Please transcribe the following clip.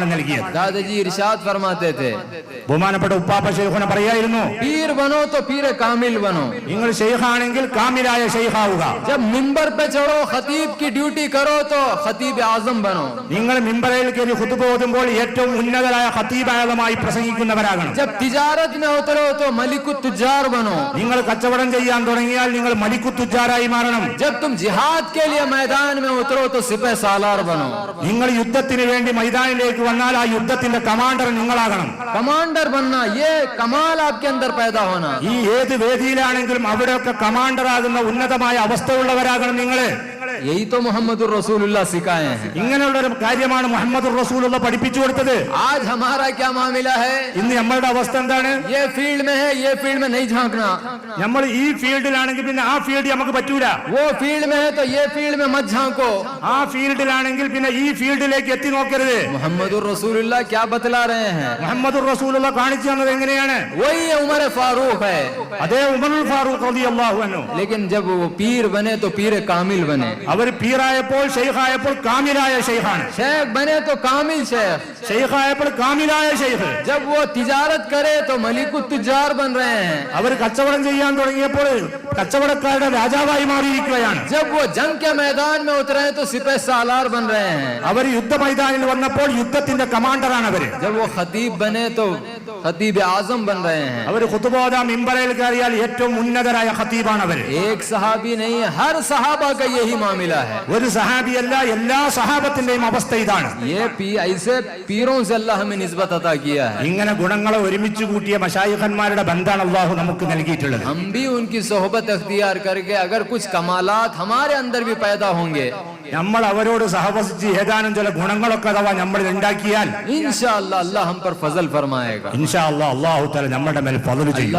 നൽകിയത്. ദാദാജി थे ഉപ്പാപ്പ നിങ്ങൾ കാമിലായ ജബ് പേ ഡ്യൂട്ടി ആസം നിങ്ങൾ ഏറ്റവും ഉന്നതരായ പ്രസംഗിക്കുന്നവരാകണം. ജബ് മേ നിങ്ങൾ കച്ചവടം ചെയ്യാൻ തുടങ്ങിയാൽ നിങ്ങൾ മലികു മാറണം. ജബ് തും ജിഹാദ് കെ ലിയ മൈദാൻ മേ നിങ്ങൾ യുദ്ധത്തിന് വേണ്ടി മൈതാനിലേക്ക് വന്നാൽ ആ യുദ്ധത്തിന്റെ കമാൻഡർ നിങ്ങളാകണം. കമാൻഡർ ബന്ന കമാൽ ഈ ഏത് വേദിയിലാണെങ്കിലും അവിടെയൊക്കെ കമാൻഡർ ആകുന്ന ഉന്നതമായ അവസ്ഥ ഉള്ളവരാകണം നിങ്ങൾ. यही तो मोहम्मद रसूलुल्लाह सिखाए हैं ഇങ്ങനെയുള്ള ഒരു കാര്യമാണ് മുഹമ്മദ് റസൂലുള്ള പഠിപ്പിച്ചു കൊടുത്തത് आज हमारा क्या मामला है ഇന്ന് നമ്മളുടെ അവസ്ഥ എന്താണ് ये फील्ड में है ये फील्ड में नहीं झांकना നമ്മൾ ഈ ഫീൽഡിലാണെങ്കിൽ പിന്നെ ആ ഫീൽഡ് നമുക്ക് പറ്റൂല वो फील्ड में है तो ये फील्ड में मत झांको ആ ഫീൽഡിലാണെങ്കിൽ പിന്നെ ഈ ഫീൽഡിലേക്ക് എത്തി നോക്കരുത് मोहम्मद रसूलुल्लाह क्या बतला रहे हैं മുഹമ്മദ് റസൂലുള്ള കാണിച്ചു തന്നത് എങ്ങനെയാണ് वही उमर फारूक है അതേ ഉമറുൽ ഫാറൂഖ് റളിയല്ലാഹു അൻഹു लेकिन जब वो पीर बने तो पीर कामिल बने അവർ പീറായപ്പോൾ ഷെയ്ഖായപ്പോൾ കാമിലായ ഷെയ്ഖാണ് ഷെയ്ഖ് ബനെ തോ കാമിൽ ഷെയ്ഖ് ഷെയ്ഖായപ്പോൾ കാമിലായ ഷെയ്ഖ് ജബ് വോ തിജാരത് കരെ തോ മലിക്കു തുജാർ ബൻ രഹേ ഹൈ അവർ കച്ചവടം ചെയ്യാൻ തുടങ്ങിയപ്പോൾ കച്ചവടക്കാരുടെ രാജാവായി മാറിയിരിക്കുകയാണ് ജബ് വോ ജംഗ് കെ മൈദാൻ മേ ഉതരേ തോ സിപേ സാലാർ ബൻ രഹേ ഹൈ അവർ യുദ്ധ മൈതാനിൽ വന്നപ്പോൾ യുദ്ധത്തിന്റെ കമാൻഡറാണ് അവർ ജബ് വോ ഖതീബ് ബനെ തോ खतीब आजम बन रहे हैं അവർ ഖുതുബോധ മിമ്പറയിൽ കയറിയാൽ ഏറ്റവും ഉന്നതരായ ഖത്തീബാണ് അവര് एक सहाबी नहीं हर सहाबा का यही मामला है ഒരു സഹാബിയല്ല എല്ലാ സഹാബത്തിന്റെയും അവസ്ഥ ഇതാണ് ये पी ऐसे पीरों से अल्लाह हमें निस्बत अता किया है ഇങ്ങനെ ഗുണങ്ങളെ ഒരുമിച്ച് കൂട്ടിയ മഷായിഖന്മാരുടെ ബന്ധാണ് അള്ളാഹു നമുക്ക് നൽകിയിട്ടുള്ളത് हम भी उनकी सोहबत अख्तियार करके अगर कुछ कमालात हमारे अंदर भी पैदा होंगे നമ്മൾ അവരോട് സഹവസിച്ച് ഏതാനും ചില ഗുണങ്ങളൊക്കെ അഥവാ നമ്മൾ ഉണ്ടാക്കിയാൽ ഇൻഷാ അല്ലാ അല്ലാഹ് ഹം പർ ഫസൽ ഫർമായേഗ. ഇൻഷാ അല്ലാ അല്ലാഹു തആല നമ്മുടെ മേൽ ഫസൽ ചെയ്യും.